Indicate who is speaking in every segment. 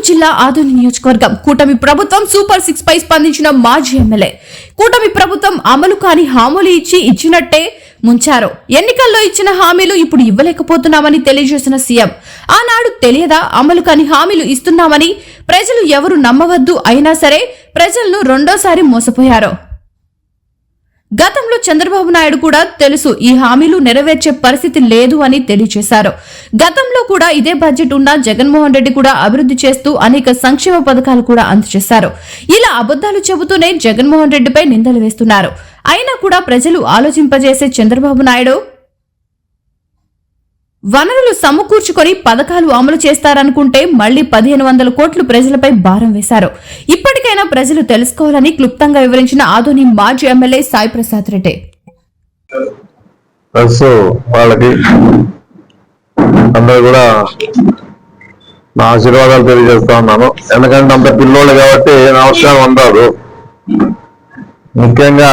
Speaker 1: కర్నూలు జిల్లా ఆదోని నియోజకవర్గం కూటమి ప్రభుత్వం సూపర్ సిక్స్ పై స్పందించిన మాజీ ఎమ్మెల్యే. కూటమి ప్రభుత్వం అమలు కాని హామీలు ఇచ్చి ఇచ్చినట్టే ముంచారు. ఎన్నికల్లో ఇచ్చిన హామీలు ఇప్పుడు ఇవ్వలేకపోతున్నామని తెలియజేసిన సీఎం. ఆనాడు తెలియదా అమలు కాని హామీలు ఇస్తున్నామని ప్రజలు ఎవరు నమ్మవద్దు అయినా సరే ప్రజలను రెండోసారి మోసపోయారు. గతంలో చంద్రబాబు నాయుడు కూడా తెలుసు ఈ హామీలు నెరవేర్చే పరిస్థితి లేదు అని తెలియజేశారు. గతంలో కూడా ఇదే బడ్జెట్ ఉన్న జగన్మోహన్ రెడ్డి కూడా అభివృద్ధి చేస్తూ అనేక సంక్షేమ పథకాలు కూడా అందజేశారు. ఇలా అబద్దాలు చెబుతూనే జగన్మోహన్ రెడ్డిపై నిందలు వేస్తున్నారు. అయినా కూడా ప్రజలు ఆలోచింపజేసే చంద్రబాబు నాయుడు వనరులు సమకూర్చుకొని పథకాలు అమలు చేస్తారనుకుంటే మళ్ళీ పదిహేను వందల కోట్లు ప్రజలపై భారం వేశారు. ఇప్పటికైనా ప్రజలు తెలుసుకోవాలని క్లుప్తంగా వివరించిన ఆదోని మాజీ ఎమ్మెల్యే సాయి ప్రసాద్ రెడ్డి.
Speaker 2: వాళ్ళకి అందరూ కూడా నా ఆశీర్వాదాలు తెలియజేస్తా ఉన్నాను. ఎందుకంటే అంత పిల్లోళ్ళు కాబట్టి నమస్కారం అంటారు ముఖ్యంగా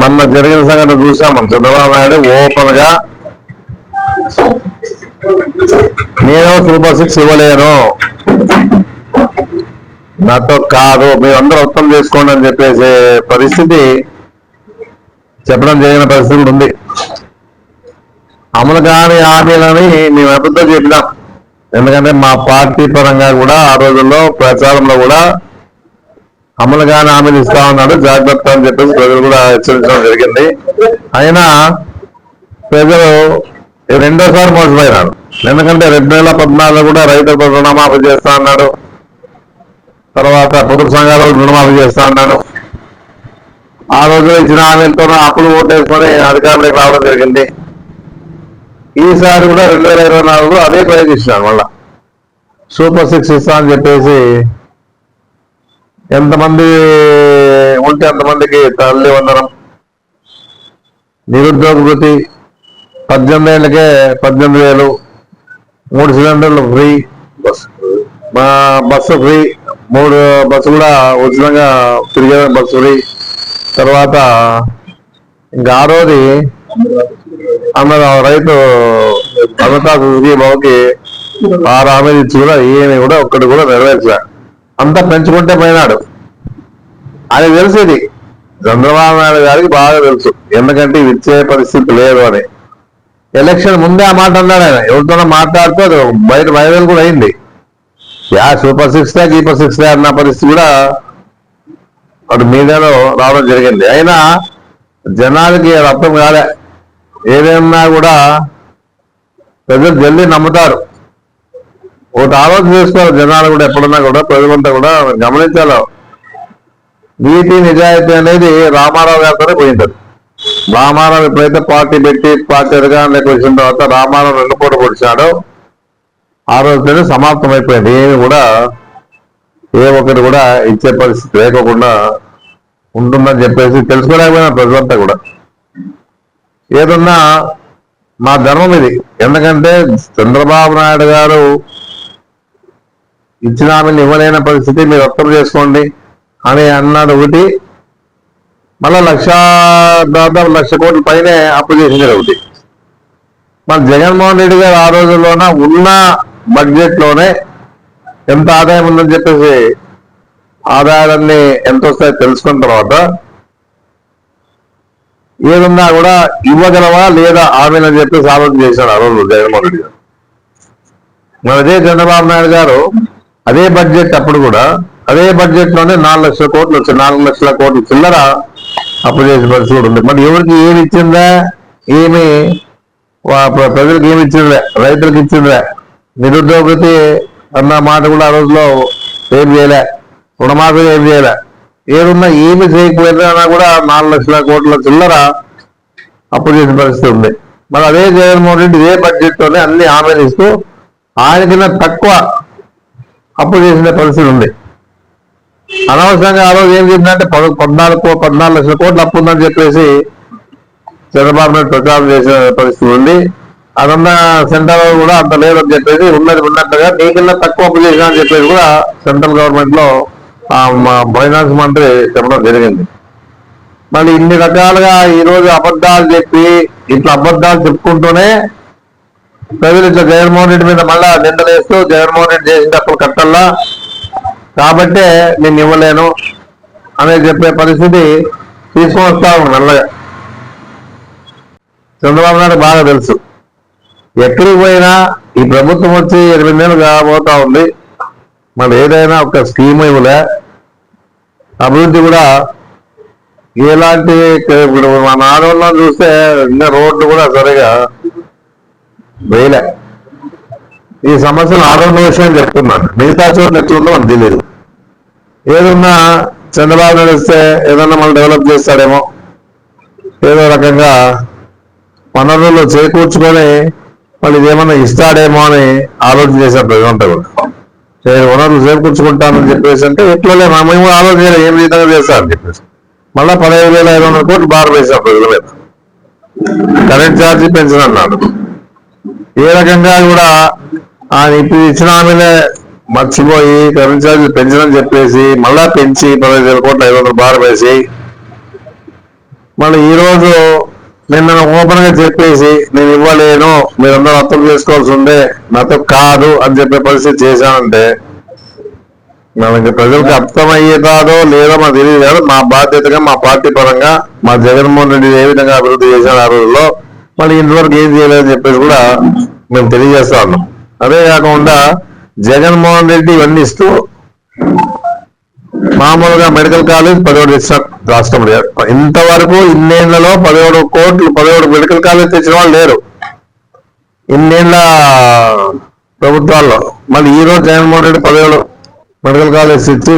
Speaker 2: మొన్న జరిగిన సంఘటన చూసాం మనం చంద్రబాబు నాయుడు ఓపెన్గా నేను సూపర్ సిక్స్ ఇవ్వలేను. నాతో కాదు మీరు అందరూ అర్థం చేసుకోండి అని చెప్పేసే పరిస్థితి చెప్పడం జరిగిన పరిస్థితి ఉంది. అమలు కాని హామీలని మేము అబద్ధం చెప్పినాం. ఎందుకంటే మా పార్టీ పరంగా కూడా ఆ రోజుల్లో ప్రచారంలో కూడా అమలుగానే హామీలు ఇస్తా ఉన్నాడు. జాగ్రత్త అని చెప్పేసి ప్రజలు కూడా హెచ్చరించడం జరిగింది. అయినా ప్రజలు రెండోసారి మోసపోయినాడు ఎందుకంటే రెండు వేల పద్నాలుగులో కూడా రైతులకు రుణమాఫీ చేస్తా అన్నాడు. తర్వాత పొదుపు సంఘాలకు రుణమాఫీ చేస్తా అన్నాడు. ఆ రోజు ఇచ్చిన హామీలతో అప్పులు ఓటేసుకొని అధికారులకు రావడం జరిగింది. ఈసారి కూడా రెండు వేల ఇరవై నాలుగులో అదే ప్రయత్నిస్తున్నాను మళ్ళా. సూపర్ సిక్స్ ఇస్తా అని చెప్పేసి ఎంతమంది ఉంటే అంతమందికి తల్లి వందనం. నిరుద్యోగ వృత్తి పద్దెనిమిది ఏళ్ళకే పద్దెనిమిది వేలు. మూడు సిలిండర్లు ఫ్రీ. మా బస్సు ఫ్రీ. మూడు బస్సు కూడా ఉచితంగా తిరిగే బస్సు ఫ్రీ. తర్వాత ఇంకా ఆరోది అందరూ రైతు అమితా సుజుకి బాబుకి ఆరు హామీలు ఇచ్చి కూడా ఏమి కూడా ఒక్కటి కూడా నెరవేర్చా అంతా పెంచుకుంటే పోయినాడు. అది తెలిసేది చంద్రబాబు నాయుడు గారికి బాగా తెలుసు. ఎందుకంటే ఇచ్చే పరిస్థితి లేదు అని. ఎలక్షన్ ముందే ఆ మాట అన్నాడు ఆయన. ఎవరితోనో మాట్లాడుతూ అది బయట వైరల్ కూడా అయింది. Yeah super six day keeper six day అన్న పరిస్థితి కూడా అటు మీడియాలో రావడం జరిగింది. అయినా జనాలకి అర్థం కాలే. ఏదైనా కూడా ప్రజలు జల్దీ నమ్ముతారు. ఒకటి ఆలోచన చేసుకోవాలి జనాలు కూడా ఎప్పుడన్నా కూడా ప్రజలంతా కూడా గమనించాలి. నీతి నిజాయితీ అనేది రామారావు గారితోనే పోయింటది రామారావు ఎప్పుడైతే పార్టీ పెట్టి పార్టీ అధికారంలోకి వచ్చిన తర్వాత రామారావు రెండు పూట పొడిచాడు ఆ రోజునే సమాప్తం అయిపోయింది ఏమి కూడా ఏ ఒక్కరు కూడా ఇచ్చే పరిస్థితి లేకోకుండా ఉంటుందని చెప్పేసి తెలుసుకోలేకపోయినా ప్రజలంతా కూడా. ఏదన్నా మా ధర్మం ఇది. ఎందుకంటే చంద్రబాబు నాయుడు గారు ఇచ్చిన హామీని ఇవ్వలేని పరిస్థితి మీరు అర్థం చేసుకోండి. అని అన్నాడు ఒకటి మళ్ళా లక్ష దాదాపు లక్ష కోట్ల పైనే అప్పు చేసింది ఒకటి. మన జగన్మోహన్ రెడ్డి గారు ఆ రోజుల్లోన ఉన్న బడ్జెట్లోనే ఎంత ఆదాయం ఉందని చెప్పేసి ఆదాయాలన్నీ ఎంత వస్తాయో తెలుసుకున్న తర్వాత ఏదున్నా కూడా ఇవ్వగలవా లేదా ఆమెనని అని చెప్పేసి ఆలోచన చేశాడు ఆ రోజు జగన్మోహన్ రెడ్డి గారు. మన అదే చంద్రబాబు నాయుడు గారు అదే బడ్జెట్ అప్పుడు కూడా అదే బడ్జెట్లోనే నాలుగు లక్షల కోట్లు వచ్చాయి. నాలుగు లక్షల కోట్లు చిల్లర అప్పు చేసే పరిస్థితి కూడా ఉంది. మరి ఎవరికి ఏమి ఇచ్చిందా ఏమి ప్రజలకు ఏమి ఇచ్చిందా రైతులకు ఇచ్చిందా నిరుద్యోగతి అన్న మాట కూడా ఆ రోజులో ఏం చేయలే. రుణమాఫీ ఏం చేయలే. ఏదున్నా ఏమి చేయకపోయినా కూడా నాలుగు లక్షల కోట్ల చిల్లర అప్పు చేసిన పరిస్థితి ఉంది. మరి అదే జగన్మోహన్ రెడ్డి ఇదే బడ్జెట్తోనే అన్ని హామీలు ఇస్తూ ఆయనకన్నా తక్కువ అప్పు చేసిన పరిస్థితి ఉంది. అనవసరంగా ఆ రోజు ఏం చెప్పిందంటే పద పద్నాలుగు పద్నాలుగు లక్షల కోట్లు అప్పు ఉందని చెప్పేసి చంద్రబాబు నాయుడు ప్రచారం చేసిన పరిస్థితి ఉంది. అదన్న సెంట్రల్ కూడా అంత లేదని చెప్పేసి ఉన్నది ఉన్నట్టుగా నీకన్నా తక్కువ అప్పు చేసిన అని చెప్పేసి కూడా సెంట్రల్ గవర్నమెంట్లో ఫైనాన్స్ మంత్రి చెప్పడం జరిగింది. మళ్ళీ ఇన్ని రకాలుగా ఈరోజు అబద్ధాలు చెప్పి ఇట్లా అబద్ధాలు చెప్పుకుంటూనే ప్రజలు ఇట్లా జగన్మోహన్ రెడ్డి మీద మళ్ళా నిందలేస్తూ జగన్మోహన్ రెడ్డి చేసిన తప్పులు కట్టల్లా. కాబట్టే నేను ఇవ్వలేను అనేది చెప్పే పరిస్థితి తీసుకొని వస్తా ఉన్నాను మెల్లగా చంద్రబాబు నాయుడు బాగా తెలుసు. ఎక్కడికి పోయినా ఈ ప్రభుత్వం వచ్చి ఎనిమిది నెలలు కాబోతా ఉంది. మరి ఏదైనా ఒక స్కీమ్ ఇవ్వలే. అభివృద్ధి కూడా ఎలాంటి ఇప్పుడు మన ఆడవాళ్ళని చూస్తే ఇంకా రోడ్లు కూడా సరిగా వేయలే ఈ సమస్యలు ఆరోగ్య విషయం చెప్తున్నాను మిగతా చోట్ల ఎట్లుందో మనకు తెలియదు ఏదన్నా చంద్రబాబు నడిస్తే ఏదన్నా మనం డెవలప్ చేస్తాడేమో. ఏదో రకంగా వనరులు చేకూర్చుకొని మళ్ళీ ఇదేమన్నా ఇస్తాడేమో అని ఆలోచన చేశారు ప్రజలంతా కూడా నేను వనరులు చేకూర్చుకుంటానని చెప్పేసి అంటే ఎట్లలే మేము ఆలోచన చేయలేదు, ఏం విధంగా చేస్తారని చెప్పేసి. మళ్ళీ పదహైదు వేల ఐదు వందల కోట్లు బార్ వేశారు ప్రజల మీద. Current charge పెంచనన్నాడు. ఏ రకంగా కూడా ఆయన ఇప్పుడు ఇచ్చిన హామీలే మర్చిపోయి కరెంట్ ఛార్జీలు పెంచడం చెప్పేసి మళ్ళా పెంచి పదహైదు వేల కోట్లు ఐదు వందలు బార్ వేసి మళ్ళీ ఈరోజు నిన్న ఓపెన్గా చెప్పేసి నేను ఇవ్వలేను మీరందరూ అర్థం చేసుకోవాల్సి ఉండే నాతో కాదు అని చెప్పే పరిస్థితి చేశానంటే మనకి ప్రజలకు అర్థమయ్యేదాదో లేదో మాకు తెలియదు. మా బాధ్యతగా మా పార్టీ పరంగా మా జగన్మోహన్ రెడ్డి ఏ విధంగా అభివృద్ధి చేశారు ఆ రోజుల్లో వాళ్ళు ఇంతవరకు ఏం చేయలేదని చెప్పేసి కూడా మేము తెలియజేస్తా ఉన్నాం. అదే కాకుండా జగన్మోహన్ రెడ్డి ఇవన్నీ ఇస్తూ మామూలుగా మెడికల్ కాలేజ్ పదిహేడు తెచ్చిన రాష్ట్రం ఇంతవరకు ఇన్నేళ్ళలో పదిహేడు కోట్లు పదిహేడు మెడికల్ కాలేజ్ తెచ్చిన వాళ్ళు లేరు. ఇన్నేళ్ళ ప్రభుత్వాల్లో మళ్ళీ ఈ రోజు జగన్మోహన్ రెడ్డి పదిహేడు మెడికల్ కాలేజ్ ఇచ్చి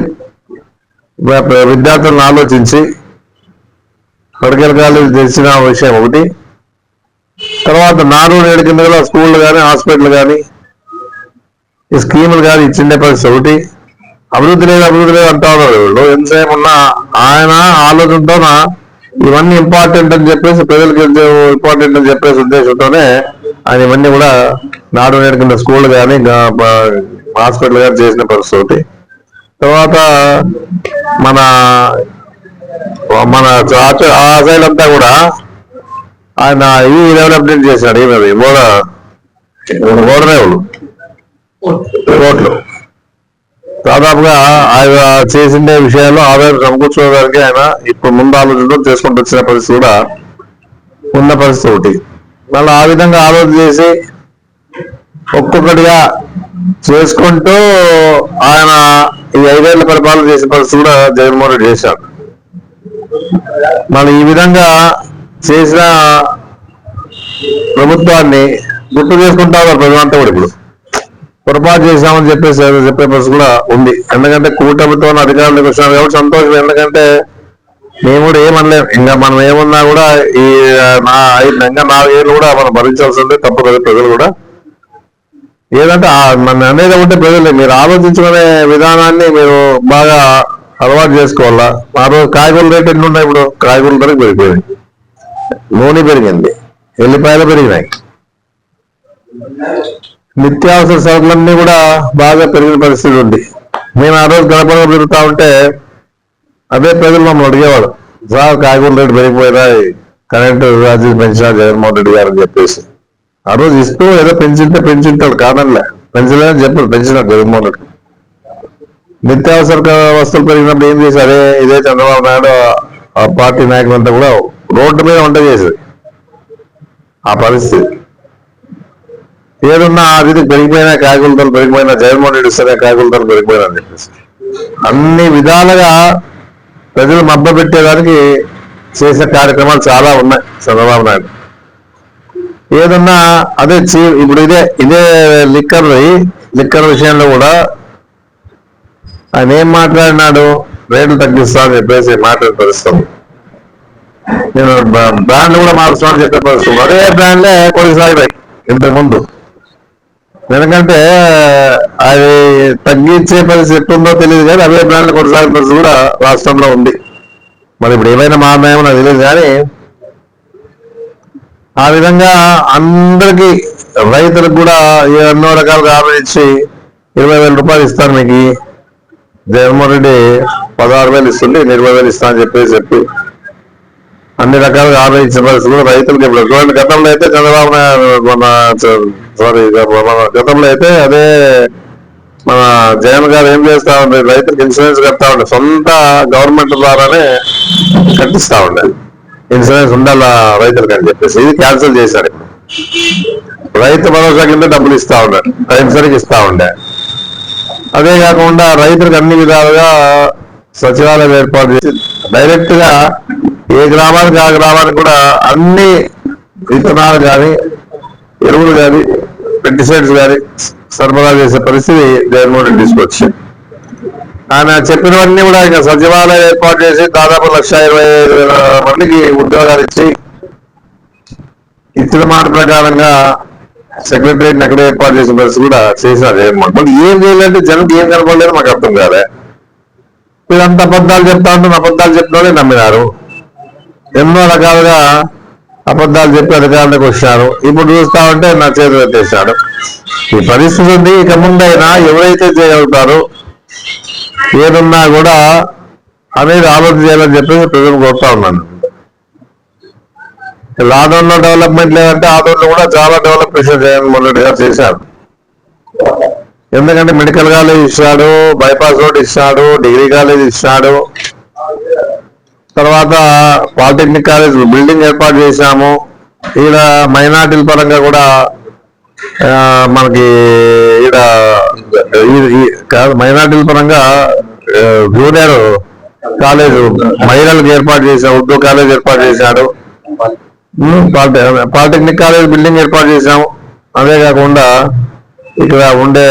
Speaker 2: విద్యార్థులను ఆలోచించి మెడికల్ కాలేజ్ తెచ్చిన విషయం ఒకటి. తర్వాత నాడు నేడు కింద కూడా స్కూళ్ళు కానీ హాస్పిటల్ కానీ ఈ స్కీములు కానీ ఇచ్చిండే పరిస్థితి ఒకటి. అభివృద్ధి లేదు అభివృద్ధి లేదు అంటా ఉన్నారు వీళ్ళు ఎంతసేపు ఉన్నా ఆయన ఆలోచనతోన ఇవన్నీ ఇంపార్టెంట్ అని చెప్పేసి ప్రజలకు ఇంపార్టెంట్ అని చెప్పేసి ఉద్దేశంతోనే ఆయన ఇవన్నీ కూడా నాడు నేడు కింద స్కూల్ కానీ హాస్పిటల్ కానీ చేసిన పరిస్థితి ఒకటి. తర్వాత మన మన చా- ఆ సైడ్ అంతా కూడా ఆయన ఈ డెవలప్మెంట్ చేశాడు ఏమది ఓడ ఓడరేవులు కోట్లు దాదాపుగా ఆయన చేసిన విషయాల్లో ఆదాయం సమకూర్చుకోవడానికి ఆయన ఇప్పుడు ముందు ఆలోచనతో చేసుకుంటూ వచ్చిన పరిస్థితి కూడా ఉన్న పరిస్థితి ఒకటి. మళ్ళీ ఆ విధంగా ఆలోచన చేసి ఒక్కొక్కటిగా చేసుకుంటూ ఆయన ఈ ఐదేళ్ళ పరిపాలన చేసిన పరిస్థితి కూడా జగన్మోహన్ రెడ్డి చేశారు మళ్ళీ ఈ విధంగా చేసిన ప్రభుత్వాన్ని గుర్తు చేసుకుంటా ఉన్నారు ప్రజలంతా కూడా ఇప్పుడు. పొరపాటు చేశామని చెప్పేసి చెప్పే పరిస్థితి కూడా ఉంది. ఎందుకంటే కూటమితో అధికారులకు వచ్చినారు కాబట్టి సంతోషం. ఎందుకంటే మేము కూడా ఏమనలేము ఇంకా మనం ఏమన్నా కూడా ఈ నా ఐదు ఇంకా నాలుగేళ్ళు కూడా మనం భరించాల్సి ఉంది తప్పు కదా ప్రజలు కూడా. ఏదంటే మన అనేది ఉంటే ప్రజలు. మీరు ఆలోచించుకునే విధానాన్ని మీరు బాగా అలవాటు చేసుకోవాలా? ఆ రోజు కాయగూరల రేట్ ఎన్ని ఉన్నాయి ఇప్పుడు? కాయగూరల ధరకు పెరిగిపోయింది నూనె పెరిగింది. ఎల్లిపాయలు పెరిగినాయి. నిత్యావసర సరుకులన్నీ కూడా బాగా పెరిగిన పరిస్థితి ఉంది. మేము ఆ రోజు గడప పెరుగుతా ఉంటే అదే ప్రజలు మమ్మల్ని అడిగేవాడు సార్ కాయగూరల రేటు పెరిగిపోయినా కరెంటు ఛార్జీలు పెంచినా జగన్మోహన్ రెడ్డి గారు అని చెప్పేసి. ఆ రోజు ఇస్తూ ఏదో పెంచింటే పెంచింటాడు కాదనిలే. పెంచలేదని చెప్పాడు పెంచినాడు జగన్మోహన్ రెడ్డి. నిత్యావసర వస్తువులు పెరిగినప్పుడు ఏం చేశారు? అదే ఇదే చంద్రబాబు నాయుడు ఆ పార్టీ నాయకులంతా కూడా రోడ్డు మీద వంట చేసేది. ఆ పరిస్థితి. ఏదున్నా ఆ విధి పెరిగిపోయినా కాయగూరల పెరిగిపోయినా జగన్మోహన్ రెడ్డి ఇస్తేనే కాయగూరల పెరిగిపోయినా అని చెప్పేసి. అన్ని విధాలుగా ప్రజలు మబ్బ పెట్టేదానికి చేసిన కార్యక్రమాలు చాలా ఉన్నాయి చంద్రబాబు నాయుడు. ఏదన్నా అదే చీ ఇప్పుడు ఇదే ఇదే లిక్కర్ లిక్కర్ విషయంలో కూడా ఆయన ఏం మాట్లాడినాడు? రేట్లు తగ్గిస్తా అని చెప్పేసి మాట్లాడే పరిస్థితి నేను బ- బ్రాండ్ కూడా మార్చుకోవాలని చెప్పే పరిస్థితి. అదే బ్రాండ్లే కొనసాగినాయి ఇంతకుముందు. ఎందుకంటే అది తగ్గించే పరిస్థితి ఎట్టుందో తెలియదు కానీ అవే బ్రాండ్లు కొనసాగే పరిస్థితి కూడా రాష్ట్రంలో ఉంది. మరి ఇప్పుడు ఏమైనా మారనాయేమో నాకు తెలియదు కానీ ఆ విధంగా అందరికీ రైతులకు కూడా ఎన్నో రకాలుగా హామీ ఇచ్చి ఇరవై వేల రూపాయలు ఇస్తాను మీకు. జగన్మోహన్ రెడ్డి పదహారు వేలు ఇస్తుంటే ఇరవై వేలు ఇస్తా అని చెప్పేసి చెప్పి అన్ని రకాలుగా హామీ ఇచ్చిన పరిస్థితి కూడా రైతులకు ఇప్పుడు చూడండి గతంలో అయితే చంద్రబాబు మన సారీ మన గతంలో అయితే అదే మన జగన్ గారు ఏం చేస్తా ఉండే రైతులకు ఇన్సూరెన్స్ కడతా ఉండే సొంత గవర్నమెంట్ ద్వారానే కట్టిస్తా ఉండే. ఇన్సూరెన్స్ ఉండాలా రైతులకు అని చెప్పేసి ఇది క్యాన్సిల్ చేశారు. రైతు భరోసా కింద డబ్బులు ఇస్తా ఉండే టైం సరికి ఇస్తా ఉండే. అదే కాకుండా రైతులకు అన్ని విధాలుగా సచివాలయం ఏర్పాటు చేసి డైరెక్ట్గా ఏ గ్రామానికి ఆ గ్రామానికి కూడా అన్ని విత్తనాలు కానీ ఎరువులు కానీ పెస్టిసైడ్స్ కానీ సరఫరా చేసే పరిస్థితి జగన్మోహన్ రెడ్డి తీసుకొచ్చాడు ఆయన చెప్పినవన్నీ కూడా ఇంకా సచివాలయం ఏర్పాటు చేసి దాదాపు లక్ష ఇరవై ఐదు వేల మందికి ఉద్యోగాలు ఇచ్చి ఇచ్చిన మాట ప్రకారంగా సెక్రటరీ ఎక్కడ ఏర్పాటు చేసిన పరిస్థితి కూడా చేసినారు. ఏం చేయాలంటే జనం ఏం కనపడలేదు మాకు అర్థం కాలే. వీళ్ళంతా అబద్ధాలు చెప్తా ఉంటే అబద్ధాలు చెప్పిన నమ్మినారు. ఎన్నో రకాలుగా అబద్ధాలు చెప్పి అధికారులకు వచ్చారు. ఇప్పుడు చూస్తా ఉంటే నా చేతులు ఎత్తేసాడు ఈ పరిస్థితి ఉంది. ఇక ముందైనా ఎవరైతే చేయగలుగుతారో ఏదన్నా కూడా అనేది ఆలోచన చేయాలని చెప్పేసి ప్రజలు కోరుతా ఉన్నాను. లాదోన్లో డెవలప్మెంట్ లేదంటే ఆదోన్లో కూడా చాలా డెవలప్మెంట్ జగన్మోహన్ రెడ్డి గారు చేశారు. ఎందుకంటే మెడికల్ కాలేజ్ ఇచ్చాడు బైపాస్ రోడ్ ఇచ్చాడు డిగ్రీ కాలేజ్ ఇచ్చాడు. తర్వాత పాలిటెక్నిక్ కాలేజ్ బిల్డింగ్ ఏర్పాటు చేశాము. ఈడ మైనార్టీల పరంగా కూడా మనకి ఈడ ఈ- మైనార్టీల పరంగా జూనియర్ కాలేజ్ మహిళలకు ఏర్పాటు చేశాడు ఉర్దూ కాలేజ్ ఏర్పాటు చేశాడు పాలిటెక్నిక్ కాలేజ్ బిల్డింగ్ ఏర్పాటు చేశాము అదే కాకుండా ఇక్కడ ఉండే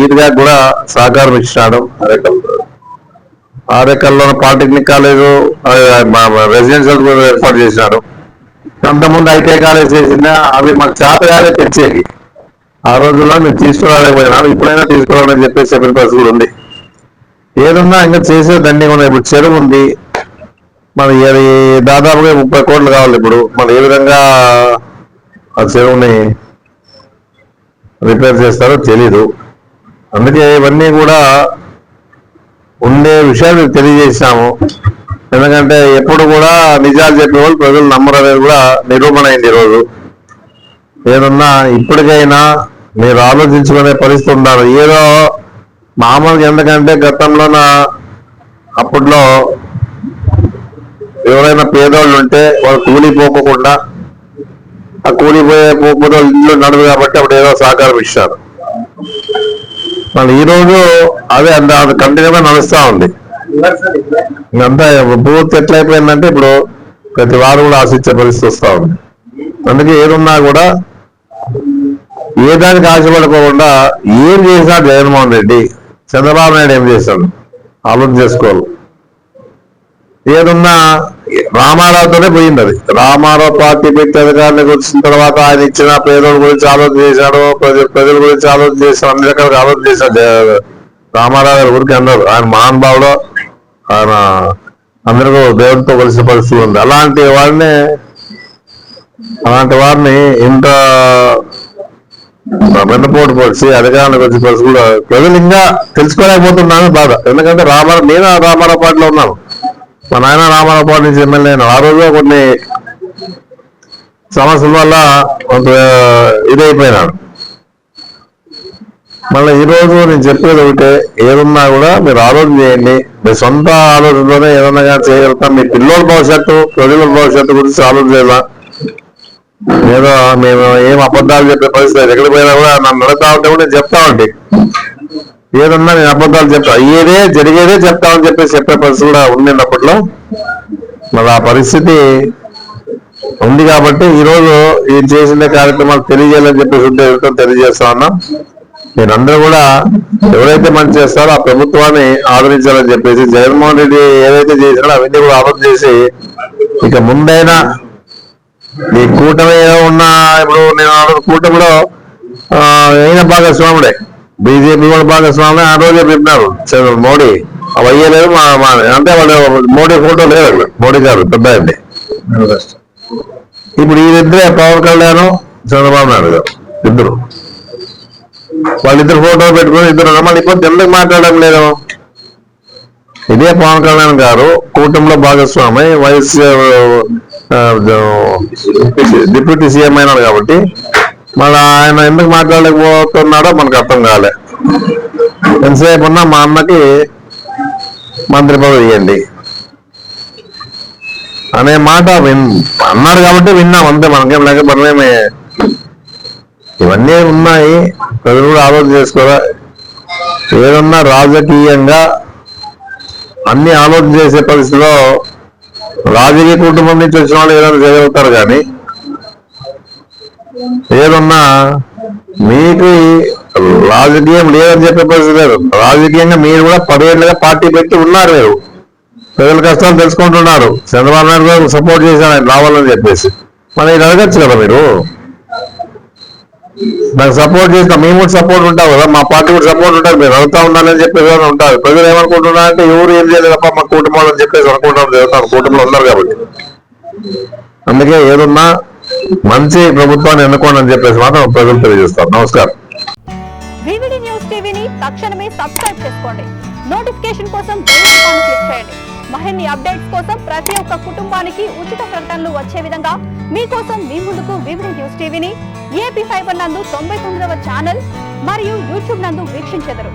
Speaker 2: ఈద్గా కూడా సహకారం ఇచ్చినాడు అరెకల్లో పాలిటెక్నిక్ కాలేజ్ రెసిడెన్షియల్ కూడా ఏర్పాటు చేసినాడు. అంతకుముందు ఐటీఐ కాలేజ్ చేసిన అవి మాకు చేతగానే తెచ్చేవి. ఆ రోజుల్లో మేము తీసుకురాలేకపోయినాం ఇప్పుడైనా తీసుకురావాలని చెప్పేసి చెప్పిన పరిస్థితి కూడా ఉంది. ఏదన్నా ఇంకా చేసే దండి ఉన్నాయి. ఇప్పుడు చెరువు ఉంది మరి అది దాదాపుగా ముప్పై కోట్లు కావాలి ఇప్పుడు. మరి ఏ విధంగా ఆ చెరువుని రిపేర్ చేస్తారో తెలీదు. అందుకే ఇవన్నీ కూడా ఉండే విషయాలు తెలియజేసాము ఎందుకంటే ఎప్పుడు కూడా నిజాలు చెప్పే వాళ్ళు ప్రజలు నమ్మరు అనేది కూడా నిరూపణ అయింది ఈరోజు. ఏదన్నా ఇప్పటికైనా మీరు ఆలోచించుకునే పరిస్థితి ఉండాలి. ఏదో మామూలుగా ఎందుకంటే గతంలోన అప్పట్లో ఎవరైనా పేదోళ్ళు ఉంటే వాళ్ళు కూలిపోకుండా ఆ కూలిపోయే పోకపోతే ఇల్లు నడదు కాబట్టి అప్పుడు ఏదో సహకారం ఇచ్చారు మళ్ళీ ఈ రోజు అదే అంత కంటిన్యూగా నడుస్తూ ఉంది. అంతా పూర్తి ఎట్లయిపోయిందంటే ఇప్పుడు ప్రతి వారు కూడా ఆశించే పరిస్థితి వస్తూ ఉంది. అందుకే ఏదున్నా కూడా ఏ దానికి ఆశపడుకోకుండా ఏం చేసినా జగన్మోహన్ రెడ్డి చంద్రబాబు నాయుడు ఏం చేశాడు? ఆలోచన చేసుకోవాలి. ఏదున్నా రామారావుతోనే పోయింది అది. రామారావు పార్టీ పెట్టి అధికారానికి వచ్చిన తర్వాత ఆయన ఇచ్చిన పేదల గురించి ఆలోచన చేశాడు ప్రజల గురించి ఆలోచన చేశాడు అన్ని రకాలుగా ఆలోచన చేశాడు. రామారావు గారి ఊరికి అన్నారు ఆయన మహానుభావుడు ఆయన అందరికీ దేవుడితో కలిసిన పరిస్థితి ఉంది. అలాంటి వాడిని అలాంటి వారిని ఇంత వెన్నపోటు పరిచి అధికారానికి వచ్చే పరిస్థితుల్లో ప్రజలు ఇంకా తెలుసుకోలేకపోతున్నాను బాధ. ఎందుకంటే రామారావు నేను రామారావు పార్టీలో ఉన్నాను. మా నాయన రామారావు నుంచి ఎమ్మెల్యే అయినాడు. ఆ రోజు కొన్ని సమస్యల వల్ల కొంత ఇదైపోయినాడు. మళ్ళీ ఈ రోజు నేను చెప్పేది ఒకటే ఏదన్నా కూడా మీరు ఆలోచన చేయండి. మీ సొంత ఆలోచనతోనే ఏదన్నా కానీ చేయగలుగుతాం. మీ పిల్లల భవిష్యత్తు ప్రజల భవిష్యత్తు గురించి ఆలోచన చేద్దాం లేదా మేము ఏం అబద్ధాలు చెప్పే పరిస్థితి ఎక్కడికి పోయినా కూడా నన్ను నడుతా ఉంటే కూడా నేను చెప్తా ఉంటే. ఏదన్నా నేను అబద్ధాలు చెప్తా. అయ్యేదే జరిగేదే చెప్తామని చెప్పేసి చెప్పే పరిస్థితి కూడా ఉంది అప్పట్లో మరి ఆ పరిస్థితి ఉంది కాబట్టి ఈరోజు రోజు ఈ చేసిన కార్యక్రమాలు తెలియజేయాలని చెప్పేసి ఉద్దేశంతో తెలియజేస్తా ఉన్నాం. మీరందరూ కూడా ఎవరైతే మంచి చేస్తారో ఆ ప్రభుత్వాన్ని ఆదరించాలని చెప్పేసి జగన్మోహన్ రెడ్డి ఏదైతే చేసినాడో అవన్నీ కూడా ఆలోచన చేసి ఇక ముందైనా ఈ కూటమి ఉన్న ఇప్పుడు నేను కూటమిలో ఆ, ఈయన భాగస్వాముడే. బీజేపీ కూడా భాగస్వామి ఆ రోజే చెప్పినారు చంద్ర- మోడీ. అవి అయ్యలేదు మా అంటే వాళ్ళు మోడీ ఫోటో లేదు అక్కడ మోడీ గారు పెద్ద అండి ఇప్పుడు వీరిద్దరే పవన్ కళ్యాణ్ చంద్రబాబు నాయుడు గారు ఇద్దరు. వాళ్ళిద్దరు ఫోటో పెట్టుకుని ఇద్దరు మళ్ళీ ఇప్పుడు ఎందుకు మాట్లాడడం లేదు? ఇదే పవన్ కళ్యాణ్ గారు కూటమిలో భాగస్వామి వైఎస్ డిప్యూటీ సీఎం అయినారు కాబట్టి మరి ఆయన ఎందుకు మాట్లాడలేకపోతున్నాడో మనకు అర్థం కాలే. ఎంతసేపు ఉన్నా మా అన్నకి మంత్రి పదవి ఇవ్వండి. అనే మాట విన్ అన్నారు కాబట్టి విన్నాం అంతే మనకేం లేక ఇవన్నీ ఉన్నాయి ప్రజలు కూడా ఆలోచన చేసుకోరా. ఏదన్నా రాజకీయంగా అన్ని ఆలోచన చేసే పరిస్థితిలో రాజకీయ కుటుంబం నుంచి వచ్చిన వాళ్ళు ఏదైనా చేయగలుగుతారు కానీ లేదన్నా మీకు రాజకీయం లేదని చెప్పే పరిస్థితి లేదు. రాజకీయంగా మీరు కూడా పదేళ్ళుగా పార్టీ పెట్టి ఉన్నారు మీరు. ప్రజల కష్టాలు తెలుసుకుంటున్నారు. చంద్రబాబు నాయుడు గారు సపోర్ట్ చేశాను ఆయన రావాలని చెప్పేసి. మరి ఇది అడగచ్చు కదా మీరు? నాకు సపోర్ట్ చేసిన మేము కూడా సపోర్ట్ ఉంటాం కదా. మా పార్టీ కూడా సపోర్ట్ ఉంటుంది. మీరు అడుగుతా ఉండాలని చెప్పేసి ఉంటారు. ప్రజలు ఏమనుకుంటున్నారు అంటే ఎవరు ఏం చేయలేదప్ప మా కుటుంబం అని చెప్పేసి అనుకుంటాం జరుగుతాం కుటుంబంలో ఉన్నారు కాబట్టి. అందుకే ఏదున్నా మంచి ప్రభుత్వాన్ని ఎన్నుకోండి అని చెప్పేసి మాత్రం ప్రజలు తెలియజేస్తారు. నమస్కారం.
Speaker 3: వివిడి న్యూస్ టీవీని తక్షణమే సబ్స్క్రైబ్ చేసుకోండి. నోటిఫికేషన్ కోసం బెల్ ఐకాన్ క్లిక్ చేయండి. మరిన్ని అప్డేట్స్ కోసం ప్రతి ఒక్క కుటుంబానికి ఉచిత ప్రకటనలు వచ్చే విధంగా మీకోసం మీ ముందుకు వివిడి న్యూస్ టీవీని ఏపీ ఫైబర్ నందు తొంభై తొమ్మిదవ ఛానల్ మరియు యూట్యూబ్ నందు వీక్షించెదరు.